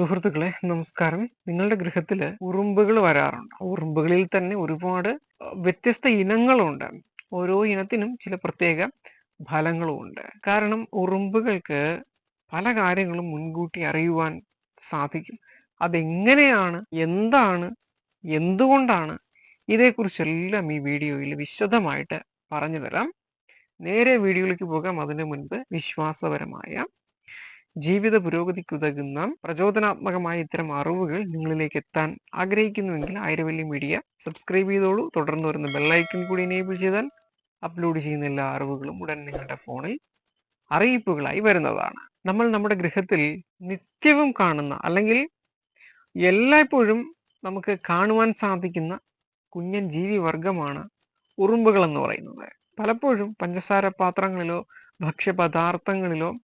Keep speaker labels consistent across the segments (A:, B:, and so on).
A: സുഹൃത്തുക്കളെ നമസ്കാരം. നിങ്ങളുടെ ഗൃഹത്തിൽ ഉറുമ്പുകൾ വരാറുണ്ട്. ഉറുമ്പുകളിൽ തന്നെ ഒരുപാട് വ്യത്യസ്ത ഇനങ്ങളുണ്ട്. ഓരോ ഇനത്തിനും ചില പ്രത്യേക ഫലങ്ങളും ഉണ്ട് കാരണം ഉറുമ്പുകൾക്ക് പല കാര്യങ്ങളും മുൻകൂട്ടി അറിയുവാൻ സാധിക്കും. അതെങ്ങനെയാണ് എന്താണ് എന്തുകൊണ്ടാണ് ഇതേക്കുറിച്ചെല്ലാം ഈ വീഡിയോയിൽ വിശദമായിട്ട് പറഞ്ഞു തരാം നേരെ വീഡിയോയിലേക്ക് പോകാം. അതിനു മുൻപ് വിശ്വാസപരമായ ജീവിത പുരോഗതിക്കുതകുന്ന പ്രചോദനാത്മകമായ ഇത്തരം അറിവുകൾ നിങ്ങളിലേക്ക് എത്താൻ ആഗ്രഹിക്കുന്നുവെങ്കിൽ ആയിരവല്ലി മീഡിയ സബ്സ്ക്രൈബ് ചെയ്തോളൂ. തുടർന്ന് വരുന്ന ബെല്ലൈക്കൺ കൂടി എനേബിൾ ചെയ്താൽ അപ്ലോഡ് ചെയ്യുന്ന എല്ലാ അറിവുകളും ഉടൻ നിങ്ങളുടെ ഫോണിൽ അറിയിപ്പുകളായി വരുന്നതാണ്. നമ്മൾ നമ്മുടെ ഗൃഹത്തിൽ നിത്യവും കാണുന്ന അല്ലെങ്കിൽ എല്ലായ്പ്പോഴും നമുക്ക് കാണുവാൻ സാധിക്കുന്ന കുഞ്ഞൻ ജീവി വർഗമാണ് ഉറുമ്പുകൾ എന്ന് പറയുന്നത്. പലപ്പോഴും പഞ്ചസാര പാത്രങ്ങളിലോ ഭക്ഷ്യപദാർത്ഥങ്ങളിലോ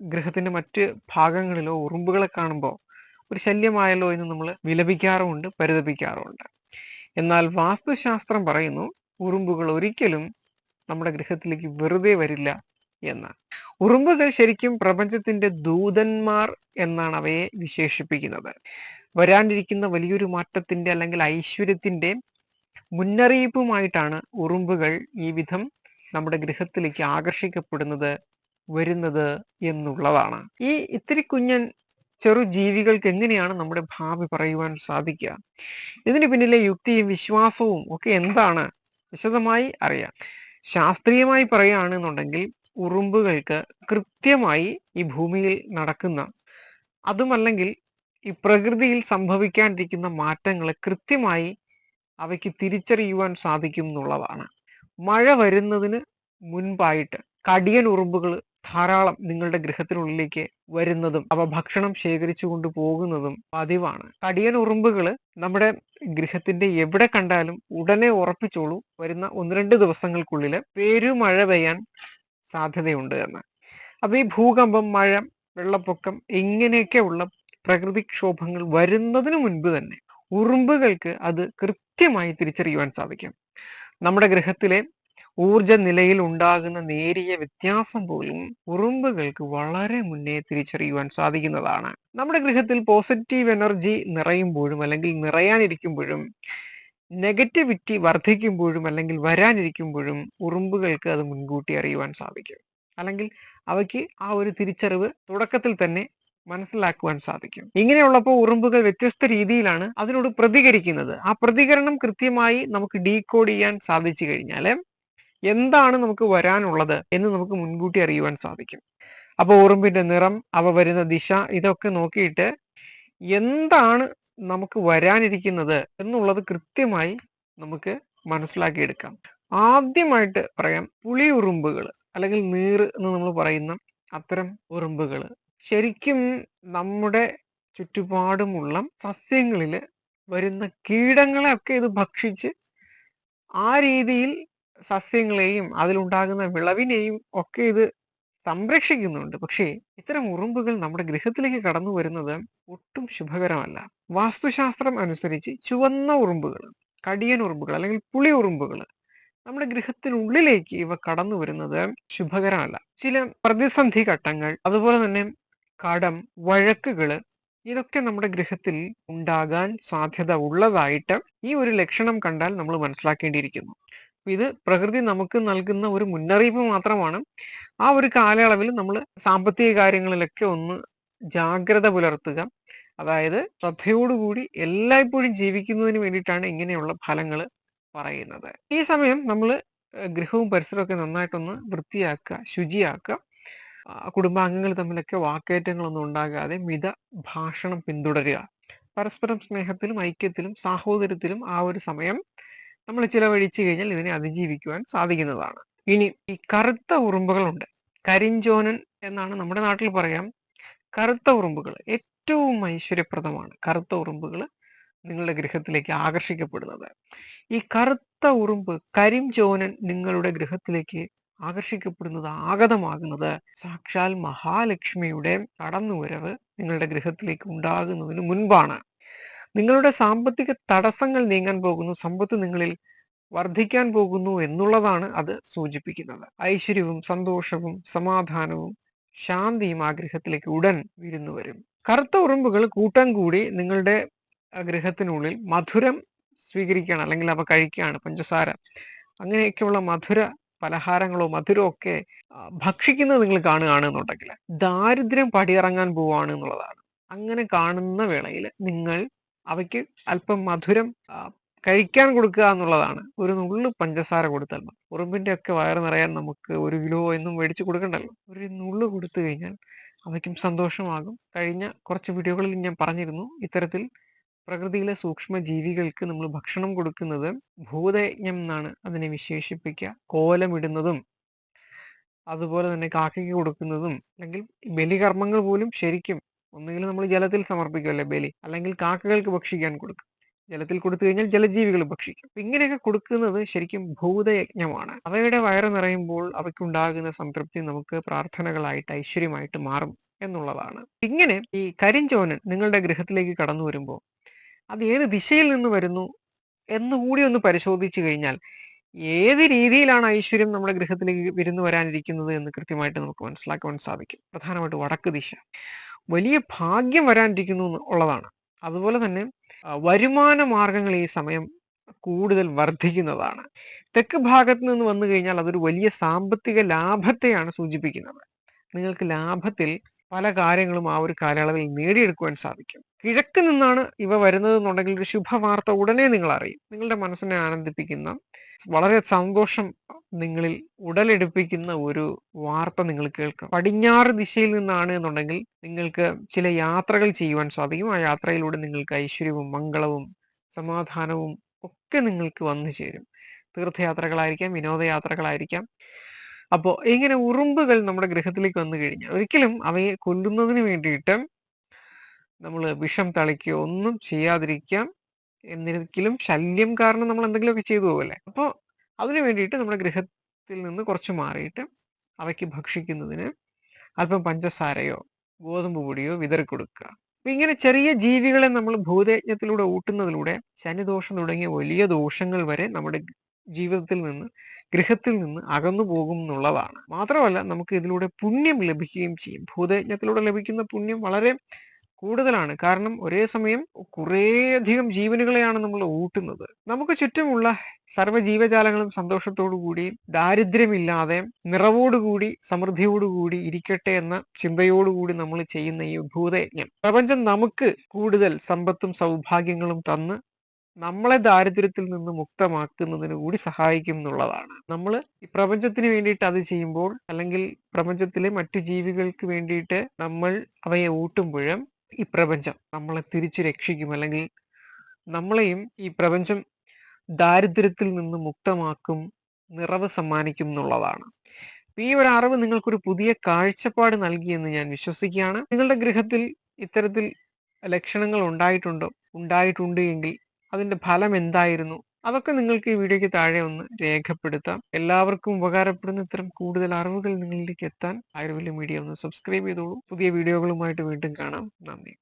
A: ഗൃഹത്തിന്റെ മറ്റ് ഭാഗങ്ങളിലോ ഉറുമ്പുകളെ കാണുമ്പോൾ ഒരു ശല്യമായല്ലോ എന്ന് നമ്മൾ വിലപിക്കാറുമുണ്ട് പരിതപിക്കാറുമുണ്ട്. എന്നാൽ വാസ്തുശാസ്ത്രം പറയുന്നു ഉറുമ്പുകൾ ഒരിക്കലും നമ്മുടെ ഗൃഹത്തിലേക്ക് വെറുതെ വരില്ല എന്ന് ഉറുമ്പുകൾ ശരിക്കും പ്രപഞ്ചത്തിന്റെ ദൂതന്മാർ എന്നാണ് അവയെ വിശേഷിപ്പിക്കുന്നത്. വരാനിരിക്കുന്ന വലിയൊരു മാറ്റത്തിന്റെ അല്ലെങ്കിൽ ഐശ്വര്യത്തിന്റെ മുന്നറിയിപ്പുമായിട്ടാണ് ഉറുമ്പുകൾ ഈ വിധം നമ്മുടെ ഗൃഹത്തിലേക്ക് ആകർഷിക്കപ്പെടുന്നത് വരുന്നത് എന്നുള്ളതാണ്. ഈ ഇത്തിരി കുഞ്ഞൻ ചെറു ജീവികൾക്ക് എങ്ങനെയാണ് നമ്മുടെ ഭാവി പറയുവാൻ സാധിക്കുക? ഇതിന് പിന്നിലെ യുക്തിയും വിശ്വാസവും ഒക്കെ എന്താണ്? വിശദമായി അറിയാം. ശാസ്ത്രീയമായി പറയുകയാണെന്നുണ്ടെങ്കിൽ ഉറുമ്പുകൾക്ക് കൃത്യമായി ഈ ഭൂമിയിൽ നടക്കുന്ന അതുമല്ലെങ്കിൽ ഈ പ്രകൃതിയിൽ സംഭവിക്കാണ്ടിരിക്കുന്ന മാറ്റങ്ങളെ കൃത്യമായി അവയ്ക്ക് തിരിച്ചറിയുവാൻ സാധിക്കും എന്നുള്ളതാണ്. മഴ വരുന്നതിന് മുൻപായിട്ട് കടിയൻ ഉറുമ്പുകൾ ധാരാളം നിങ്ങളുടെ ഗൃഹത്തിനുള്ളിലേക്ക് വരുന്നതും അവ ഭക്ഷണം ശേഖരിച്ചു കൊണ്ട് പോകുന്നതും പതിവാണ്. കടിയൻ ഉറുമ്പുകൾ നമ്മുടെ ഗൃഹത്തിന്റെ എവിടെ കണ്ടാലും ഉടനെ ഉറപ്പിച്ചോളൂ. വരുന്ന ഒന്ന് രണ്ട് ദിവസങ്ങൾക്കുള്ളിൽ പേരുമഴ പെയ്യാൻ സാധ്യതയുണ്ട് എന്ന്. അപ്പൊ ഈ ഭൂകമ്പം മഴ വെള്ളപ്പൊക്കം ഇങ്ങനെയൊക്കെയുള്ള പ്രകൃതിക്ഷോഭങ്ങൾ വരുന്നതിന് മുൻപ് തന്നെ ഉറുമ്പുകൾക്ക് അത് കൃത്യമായി തിരിച്ചറിയുവാൻ സാധിക്കും. നമ്മുടെ ഗൃഹത്തിലെ ഊർജ നിലയിൽ ഉണ്ടാകുന്ന നേരിയ വ്യത്യാസം പോലും ഉറുമ്പുകൾക്ക് വളരെ മുന്നേ തിരിച്ചറിയുവാൻ സാധിക്കുന്നതാണ്. നമ്മുടെ ഗൃഹത്തിൽ പോസിറ്റീവ് എനർജി നിറയുമ്പോഴും അല്ലെങ്കിൽ നിറയാനിരിക്കുമ്പോഴും നെഗറ്റിവിറ്റി വർദ്ധിക്കുമ്പോഴും അല്ലെങ്കിൽ വരാനിരിക്കുമ്പോഴും ഉറുമ്പുകൾക്ക് അത് മുൻകൂട്ടി അറിയുവാൻ സാധിക്കും. അല്ലെങ്കിൽ അവയ്ക്ക് ആ ഒരു തിരിച്ചറിവ് തുടക്കത്തിൽ തന്നെ മനസ്സിലാക്കുവാൻ സാധിക്കും. ഇങ്ങനെയുള്ളപ്പോൾ ഉറുമ്പുകൾ വ്യത്യസ്ത രീതിയിലാണ് അതിനോട് പ്രതികരിക്കുന്നത്. ആ പ്രതികരണം കൃത്യമായി നമുക്ക് ഡീകോഡ് ചെയ്യാൻ സാധിച്ചു കഴിഞ്ഞാൽ എന്താണ് നമുക്ക് വരാനുള്ളത് എന്ന് നമുക്ക് മുൻകൂട്ടി അറിയുവാൻ സാധിക്കും. അപ്പോൾ ഉറുമ്പിന്റെ നിറം അവ വരുന്ന ദിശ ഇതൊക്കെ നോക്കിയിട്ട് എന്താണ് നമുക്ക് വരാനിരിക്കുന്നത് എന്നുള്ളത് കൃത്യമായി നമുക്ക് മനസ്സിലാക്കിയെടുക്കാം. ആദ്യമായിട്ട് പറയാം പുളി ഉറുമ്പുകൾ അല്ലെങ്കിൽ നീർ എന്ന് നമ്മൾ പറയുന്ന അത്തരം ഉറുമ്പുകൾ. ശരിക്കും നമ്മുടെ ചുറ്റുപാടുമുള്ള സസ്യങ്ങളിൽ വരുന്ന കീടങ്ങളെ ഒക്കെ ഇത് ഭക്ഷിച്ച് ആ രീതിയിൽ സസ്യങ്ങളെയും അതിലുണ്ടാകുന്ന വിളവിനെയും ഒക്കെ ഇത് സംരക്ഷിക്കുന്നുണ്ട്. പക്ഷേ ഇത്തരം ഉറുമ്പുകൾ നമ്മുടെ ഗൃഹത്തിലേക്ക് കടന്നു വരുന്നത് ഒട്ടും ശുഭകരമല്ല. വാസ്തുശാസ്ത്രം അനുസരിച്ച് ചുവന്ന ഉറുമ്പുകൾ കടിയൻ ഉറുമ്പുകൾ അല്ലെങ്കിൽ പുളി ഉറുമ്പുകൾ നമ്മുടെ ഗൃഹത്തിനുള്ളിലേക്ക് ഇവ കടന്നു വരുന്നത് ശുഭകരമല്ല. ചില പ്രതിസന്ധി ഘട്ടങ്ങൾ അതുപോലെ തന്നെ കടം വഴക്കുകൾ ഇതൊക്കെ നമ്മുടെ ഗൃഹത്തിൽ ഉണ്ടാകാൻ സാധ്യത ഉള്ളതായിട്ട് ഈ ഒരു ലക്ഷണം കണ്ടാൽ നമ്മൾ മനസ്സിലാക്കേണ്ടിയിരിക്കുന്നു. ഇത് പ്രകൃതി നമുക്ക് നൽകുന്ന ഒരു മുന്നറിയിപ്പ് മാത്രമാണ്. ആ ഒരു കാലയളവിൽ നമ്മൾ സാമ്പത്തിക കാര്യങ്ങളിലൊക്കെ ഒന്ന് ജാഗ്രത പുലർത്തുക. അതായത് ശ്രദ്ധയോടുകൂടി എല്ലായ്പ്പോഴും ജീവിക്കുന്നതിന് വേണ്ടിയിട്ടാണ് ഇങ്ങനെയുള്ള ഫലങ്ങൾ പറയുന്നത്. ഈ സമയം നമ്മൾ ഗൃഹവും പരിസരമൊക്കെ നന്നായിട്ടൊന്ന് വൃത്തിയാക്കുക ശുചിയാക്കുക. കുടുംബാംഗങ്ങൾ തമ്മിലൊക്കെ വാക്കേറ്റങ്ങളൊന്നും ഉണ്ടാകാതെ മിത ഭാഷണം പിന്തുടരുക. പരസ്പരം സ്നേഹത്തിലും ഐക്യത്തിലും സാഹോദര്യത്തിലും ആ ഒരു സമയം നമ്മൾ ചിലവഴിച്ചു കഴിഞ്ഞാൽ ഇതിനെ അതിജീവിക്കുവാൻ സാധിക്കുന്നതാണ്. ഇനി ഈ കറുത്ത ഉറുമ്പുകളുണ്ട്. കരിഞ്ചോനൻ എന്നാണ് നമ്മുടെ നാട്ടിൽ പറയാം. കറുത്ത ഉറുമ്പുകൾ ഏറ്റവും ഐശ്വര്യപ്രദമാണ്. കറുത്ത ഉറുമ്പുകൾ നിങ്ങളുടെ ഗൃഹത്തിലേക്ക് ആകർഷിക്കപ്പെടുന്നത്. ഈ കറുത്ത ഉറുമ്പ് കരിഞ്ചോനൻ നിങ്ങളുടെ ഗൃഹത്തിലേക്ക് ആകർഷിക്കപ്പെടുന്നത് ആഗതമാകുന്നത് സാക്ഷാൽ മഹാലക്ഷ്മിയുടെ കടന്നുവരവ് നിങ്ങളുടെ ഗൃഹത്തിലേക്ക് ഉണ്ടാകുന്നതിന് മുൻപാണ്. നിങ്ങളുടെ സാമ്പത്തിക തടസ്സങ്ങൾ നീങ്ങാൻ പോകുന്നു സമ്പത്ത് നിങ്ങളിൽ വർദ്ധിക്കാൻ പോകുന്നു എന്നുള്ളതാണ് അത് സൂചിപ്പിക്കുന്നത്. ഐശ്വര്യവും സന്തോഷവും സമാധാനവും ശാന്തിയും ആഗ്രഹത്തിലേക്ക് ഉടൻ വിരുന്നു വരും. കറുത്ത ഉറുമ്പുകൾ കൂട്ടം കൂടി നിങ്ങളുടെ ഗൃഹത്തിനുള്ളിൽ മധുരം സ്വീകരിക്കുകയാണ് അല്ലെങ്കിൽ അവ കഴിക്കുകയാണ് പഞ്ചസാര അങ്ങനെയൊക്കെയുള്ള മധുര പലഹാരങ്ങളോ മധുരമോ ഒക്കെ ഭക്ഷിക്കുന്നത് നിങ്ങൾ കാണുകയാണ് എന്നുണ്ടെങ്കിൽ ദാരിദ്ര്യം പടിയിറങ്ങാൻ പോവാണ് എന്നുള്ളതാണ്. അങ്ങനെ കാണുന്ന വേളയിൽ നിങ്ങൾ അവയ്ക്ക് അല്പം മധുരം കഴിക്കാൻ കൊടുക്കുക എന്നുള്ളതാണ്. ഒരു നുള്ള് പഞ്ചസാര കൊടുത്താൽ മതി. ഉറുമ്പിന്റെ ഒക്കെ വയറ് നിറയാൻ നമുക്ക് ഒരു കിലോ എന്നും മേടിച്ചു കൊടുക്കണ്ടല്ലോ. ഒരു നുള്ളു കൊടുത്തു കഴിഞ്ഞാൽ അവയ്ക്കും സന്തോഷമാകും. കഴിഞ്ഞ കുറച്ച് വീഡിയോകളിൽ ഞാൻ പറഞ്ഞിരുന്നു ഇത്തരത്തിൽ പ്രകൃതിയിലെ സൂക്ഷ്മ ജീവികൾക്ക് നമ്മൾ ഭക്ഷണം കൊടുക്കുന്നത് ഭൂതയജ്ഞം എന്നാണ് അതിനെ വിശേഷിപ്പിക്കുക. കോലമിടുന്നതും അതുപോലെ തന്നെ കാക്കയ്ക്ക് കൊടുക്കുന്നതും അല്ലെങ്കിൽ ബലികർമ്മങ്ങൾ പോലും ശരിക്കും ഒന്നുകിൽ നമ്മൾ ജലത്തിൽ സമർപ്പിക്കുമല്ലേ ബലി അല്ലെങ്കിൽ കാക്കകൾക്ക് ഭക്ഷിക്കാൻ കൊടുക്കും. ജലത്തിൽ കൊടുത്തു കഴിഞ്ഞാൽ ജലജീവികൾ ഭക്ഷിക്കും. അപ്പൊ ഇങ്ങനെയൊക്കെ കൊടുക്കുന്നത് ശരിക്കും ഭൂതയജ്ഞമാണ്. അവയുടെ വയറ് നിറയുമ്പോൾ അവയ്ക്കുണ്ടാകുന്ന സംതൃപ്തി നമുക്ക് പ്രാർത്ഥനകളായിട്ട് ഐശ്വര്യമായിട്ട് മാറും എന്നുള്ളതാണ്. ഇങ്ങനെ ഈ കരിഞ്ചോനൻ നിങ്ങളുടെ ഗൃഹത്തിലേക്ക് കടന്നു വരുമ്പോൾ അത് ഏത് ദിശയിൽ നിന്ന് വരുന്നു എന്നുകൂടി ഒന്ന് പരിശോധിച്ചു കഴിഞ്ഞാൽ ഏത് രീതിയിലാണ് ഐശ്വര്യം നമ്മുടെ ഗൃഹത്തിലേക്ക് വിരുന്നു വരാനിരിക്കുന്നത് എന്ന് കൃത്യമായിട്ട് നമുക്ക് മനസ്സിലാക്കുവാൻ സാധിക്കും. പ്രധാനമായിട്ട് വടക്ക് ദിശ. വലിയ ഭാഗ്യം വരാനിരിക്കുന്നു ഉള്ളതാണ്. അതുപോലെ തന്നെ വരുമാന മാർഗങ്ങൾ ഈ സമയം കൂടുതൽ വർദ്ധിക്കുന്നതാണ്. തെക്ക് ഭാഗത്ത് നിന്ന് വന്നു കഴിഞ്ഞാൽ അതൊരു വലിയ സാമ്പത്തിക ലാഭത്തെയാണ് സൂചിപ്പിക്കുന്നത്. നിങ്ങൾക്ക് ലാഭത്തിൽ പല കാര്യങ്ങളും ആ ഒരു കാലയളവിൽ നേടിയെടുക്കുവാൻ സാധിക്കും. കിഴക്ക് നിന്നാണ് ഇവ വരുന്നത് എന്നുണ്ടെങ്കിൽ ഒരു ശുഭവാർത്ത ഉടനെ നിങ്ങൾ അറിയും. നിങ്ങളുടെ മനസ്സിനെ ആനന്ദിപ്പിക്കുന്ന വളരെ സന്തോഷം നിങ്ങളിൽ ഉടലെടുപ്പിക്കുന്ന ഒരു വാർത്ത നിങ്ങൾ കേൾക്കും. പടിഞ്ഞാറ് ദിശയിൽ നിന്നാണ് എന്നുണ്ടെങ്കിൽ നിങ്ങൾക്ക് ചില യാത്രകൾ ചെയ്യുവാൻ സാധിക്കും. ആ യാത്രയിലൂടെ നിങ്ങൾക്ക് ഐശ്വര്യവും മംഗളവും സമാധാനവും ഒക്കെ നിങ്ങൾക്ക് വന്നു ചേരും. തീർത്ഥയാത്രകളായിരിക്കാം വിനോദയാത്രകളായിരിക്കാം. അപ്പോൾ ഇങ്ങനെ ഉറുമ്പുകൾ നമ്മുടെ ഗ്രഹത്തിലേക്ക് വന്നു കഴിഞ്ഞാൽ ഒരിക്കലും അവയെ കൊല്ലുന്നതിന് വേണ്ടിയിട്ട് നമ്മൾ വിഷം തളിക്കുകയോ ഒന്നും ചെയ്യാതിരിക്കാം എന്നിരിക്കലും ശല്യം കാരണം നമ്മൾ എന്തെങ്കിലുമൊക്കെ ചെയ്തു പോകല്ലേ അപ്പോൾ അതിനു വേണ്ടിയിട്ട് നമ്മുടെ ഗൃഹത്തിൽ നിന്ന് കുറച്ച് മാറിയിട്ട് അവയ്ക്ക് ഭക്ഷിക്കുന്നതിന് അല്പം പഞ്ചസാരയോ ഗോതമ്പ് പൊടിയോ വിതറി കൊടുക്കുക. അപ്പൊ ഇങ്ങനെ ചെറിയ ജീവികളെ നമ്മൾ ഭൂതയജ്ഞത്തിലൂടെ ഊട്ടുന്നതിലൂടെ ശനിദോഷം തുടങ്ങിയ വലിയ ദോഷങ്ങൾ വരെ നമ്മുടെ ജീവിതത്തിൽ നിന്ന് ഗൃഹത്തിൽ നിന്ന് അകന്നു പോകും എന്നുള്ളതാണ്. മാത്രമല്ല നമുക്ക് ഇതിലൂടെ പുണ്യം ലഭിക്കുകയും ചെയ്യും. ഭൂതയജ്ഞത്തിലൂടെ ലഭിക്കുന്ന പുണ്യം വളരെ കൂടുതലാണ്. കാരണം ഒരേ സമയം കുറേയധികം ജീവനുകളെയാണ് നമ്മൾ ഊട്ടുന്നത്. നമുക്ക് ചുറ്റുമുള്ള സർവ ജീവജാലങ്ങളും സന്തോഷത്തോടു കൂടി ദാരിദ്ര്യമില്ലാതെ നിറവോടുകൂടി സമൃദ്ധിയോടുകൂടി ഇരിക്കട്ടെ എന്ന ചിന്തയോടുകൂടി നമ്മൾ ചെയ്യുന്ന ഈ ഭൂതയജ്ഞം. പ്രപഞ്ചം നമുക്ക് കൂടുതൽ സമ്പത്തും സൗഭാഗ്യങ്ങളും തന്ന് നമ്മളെ ദാരിദ്ര്യത്തിൽ നിന്ന് മുക്തമാക്കുന്നതിന് കൂടി സഹായിക്കും എന്നുള്ളതാണ്. നമ്മൾ ഈ പ്രപഞ്ചത്തിന് വേണ്ടിയിട്ട് അത് ചെയ്യുമ്പോൾ അല്ലെങ്കിൽ പ്രപഞ്ചത്തിലെ മറ്റു ജീവികൾക്ക് വേണ്ടിയിട്ട് നമ്മൾ അവയെ ഊട്ടുമ്പോഴും ഈ പ്രപഞ്ചം നമ്മളെ തിരിച്ചു രക്ഷിക്കും. അല്ലെങ്കിൽ നമ്മളെയും ഈ പ്രപഞ്ചം ദാരിദ്ര്യത്തിൽ നിന്ന് മുക്തമാക്കും നിറവ് സമ്മാനിക്കും എന്നുള്ളതാണ്. ഈ ഒരു അറിവ് നിങ്ങൾക്കൊരു പുതിയ കാഴ്ചപ്പാട് നൽകിയെന്ന് ഞാൻ വിശ്വസിക്കുകയാണ്. നിങ്ങളുടെ ഗൃഹത്തിൽ ഇത്തരത്തിൽ ലക്ഷണങ്ങൾ ഉണ്ടായിട്ടുണ്ടോ? ഉണ്ടായിട്ടുണ്ട് എങ്കിൽ അതിന്റെ ഫലം എന്തായിരുന്നു? അതൊക്കെ നിങ്ങൾക്ക് ഈ വീഡിയോയ്ക്ക് താഴെ ഒന്ന് രേഖപ്പെടുത്താം. എല്ലാവർക്കും ഉപകാരപ്പെടുന്ന ഇത്തരം കൂടുതൽ അറിവുകൾ നിങ്ങളിലേക്ക് എത്താൻ ആയുർവേദ മീഡിയ ഒന്ന് സബ്സ്ക്രൈബ് ചെയ്തോളൂ. പുതിയ വീഡിയോകളുമായിട്ട് വീണ്ടും കാണാം. നന്ദി.